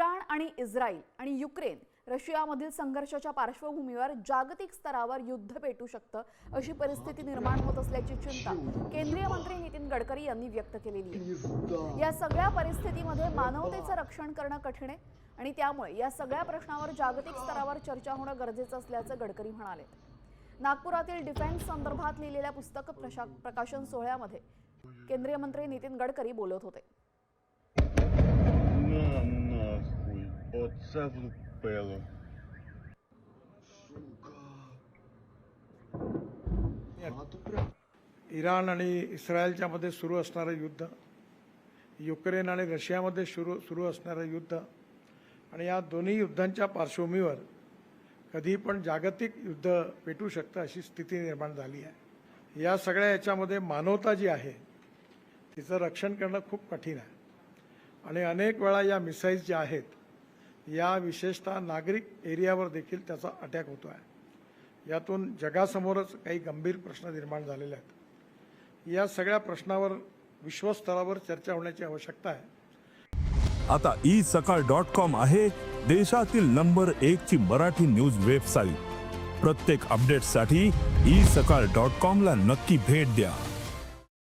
Iran आणि Israel आणि Ukraine रशियामधील संघर्षाच्या पार्श्वभूमीवर जागतिक स्तरावर युद्ध पेटू शकतं अशी परिस्थिती निर्माण होत असल्याची चिंता केंद्रीय मंत्री नितीन गडकरी यांनी व्यक्त केलेली आहे. या सगळ्या परिस्थितीमध्ये मानवतेचं रक्षण करणं कठीण आहे आणि त्यामुळे या सगळ्या प्रश्नावर जागतिक स्तरावर चर्चा होणं गरजेचं असल्याचं गडकरी म्हणाले. नागपुरातील डिफेन्स संदर्भात लिहिलेल्या पुस्तक प्रशा प्रकाशन सोहळ्यामध्ये केंद्रीय मंत्री नितीन गडकरी बोलत होते. Оце влупило. इराण आणि इस्रायलच्या मध्ये सुरू असणारं युद्ध युक्रेन आणि रशियामध्ये सुरू सुरू असणारं युद्ध आणि या दोन्ही युद्धांच्या पार्श्वभूमीवर कधी पण जागतिक युद्ध पेटू शकतं अशी स्थिती निर्माण झाली आहे या सगळ्या याच्यामध्ये मानवता जी आहे तिचं रक्षण करणं खूप कठीण आहे आणि अनेक वेळा या मिसाईल्स ज्या आहेत या विशेषतः नागरिक एरियावर देखील त्याचा अटॅक होतो आहे यातून जगासमोरच काही गंभीर प्रश्न निर्माण झालेले आहेत. या सगळ्या प्रश्नावर विश्वस्तरावर चर्चा होण्याची आवश्यकता आहे. आता ई सकाळ डॉट कॉम आहे देशातील नंबर एक ची मराठी न्यूज वेबसाईट. प्रत्येक अपडेटसाठी ई सकाळ डॉट कॉम ला नक्की भेट द्या.